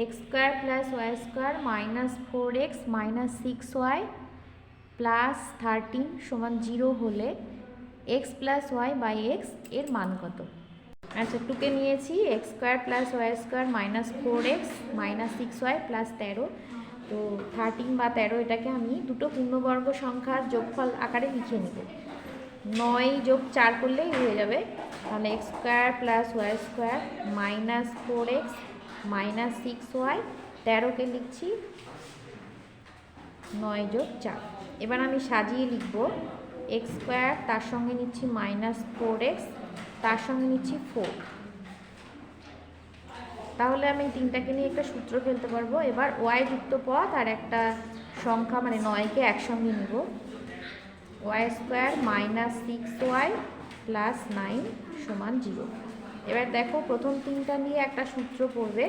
X square plus y square minus four x minus six y plus thirteen সমান zero হলে x plus y by এক্সের মান কত? আচ্ছা টুকে নিয়েছি, x square plus y square minus four x minus six y plus তেরো। তো থার্টিন বা তেরো এটাকে আমি দুটো পূর্ণবর্গ সংখ্যার যোগফল আকারে লিখে নেব। নয় যোগ চার করলেই হয়ে যাবে। তাহলে x square plus y square minus four x minus six y তেরোকে লিখছি নয় যোগ চার। এবার আমি সাজিয়ে লিখব এক্স স্কোয়ার তার সঙ্গে নিচ্ছি মাইনাস ফোর এক্স তার সঙ্গে নিচ্ছি ফোর তাহলে আমি তিনটাকে নিয়ে একটা সূত্র ফেলতে পারব। এবার ওয়াই যুক্ত পথ আর একটা সংখ্যা মানে নয়কে একসঙ্গে নিব। Y square minus six y plus nine সমান জিরো এবার দেখো, প্রথম তিনটা নিয়ে একটা সূত্র পড়বে।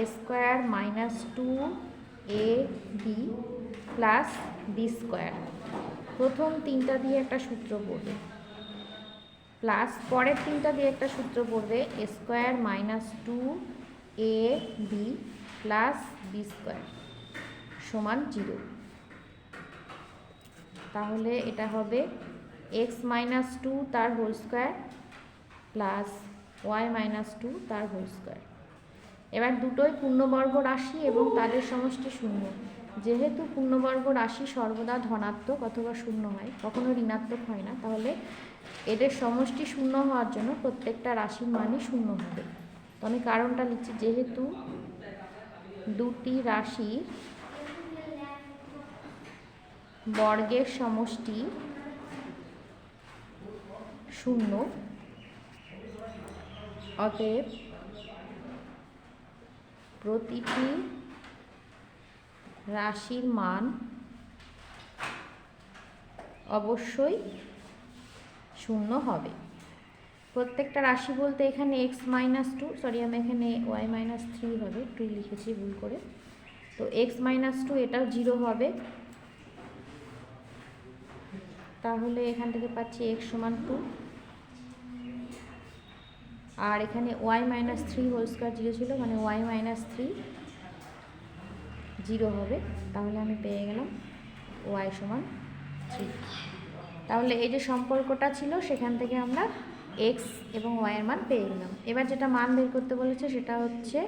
A square minus two a b plus b square প্রথম তিনটা দিয়ে একটা সূত্র পড়বে। প্লাস পরের তিনটা দিয়ে একটা সূত্র পড়বে a square minus two a b plus b square সমান জিরো তাহলে এটা হবে এক্স মাইনাস টু তার whole square plus y minus two তার হোল স্কোয়ার। এবার দুটোই পূর্ণবর্গ রাশি এবং তাদের সমষ্টি শূন্য। যেহেতু পূর্ণবর্গ রাশি সর্বদা ধনাত্মক অথবা শূন্য হয়, কখনো ঋণাত্মক হয় না, তাহলে এদের সমষ্টি শূন্য হওয়ার জন্য প্রত্যেকটা রাশির মানই শূন্য হবে। তো আমি কারণটা লিখছি, যেহেতু দুটি রাশির বর্গের সমষ্টি শূন্য অতএব প্রতিটি রাশির মান অবশ্যই শূন্য হবে। প্রত্যেকটা রাশি বলতে এখানে এক্স মাইনাস টু সরি আমি এখানে ওয়াই মাইনাস থ্রি হবে টু লিখেছি ভুল করে। তো এক্স মাইনাস টু এটাও জিরো হবে। তাহলে এখান থেকে পাচ্ছি এক্স সমান টু আর এখানে y minus three whole square zero ছিল মানে ওয়াই মাইনাস থ্রি জিরো হবে। তাহলে আমি পেয়ে গেলাম ওয়াই সমান থ্রি তাহলে এই যে সম্পর্কটা ছিল, সেখান থেকে আমরা এক্স এবং ওয়াইয়ের মান পেয়ে গেলাম। এবার যেটা মান বের করতে বলেছে, সেটা হচ্ছে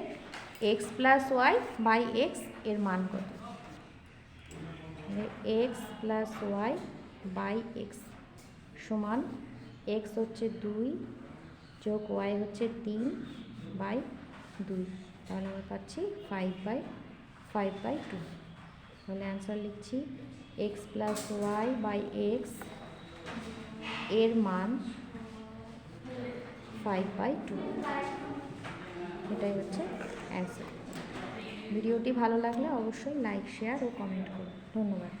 এক্স প্লাস ওয়াই বাই এক্সের মান কত? X plus y by x সমান এক্স হচ্ছে দুই যোগ ওয়াই হচ্ছে তিন বাই দুই। তাহলে আমরা পাচ্ছি five by five by two তাহলে অ্যান্সার লিখছি এক্স প্লাস ওয়াই বাই এক্সের মান ফাইভ বাই টু এটাই হচ্ছে অ্যান্সার ভিডিওটি ভালো লাগলে অবশ্যই লাইক শেয়ার ও কমেন্ট করুন। ধন্যবাদ।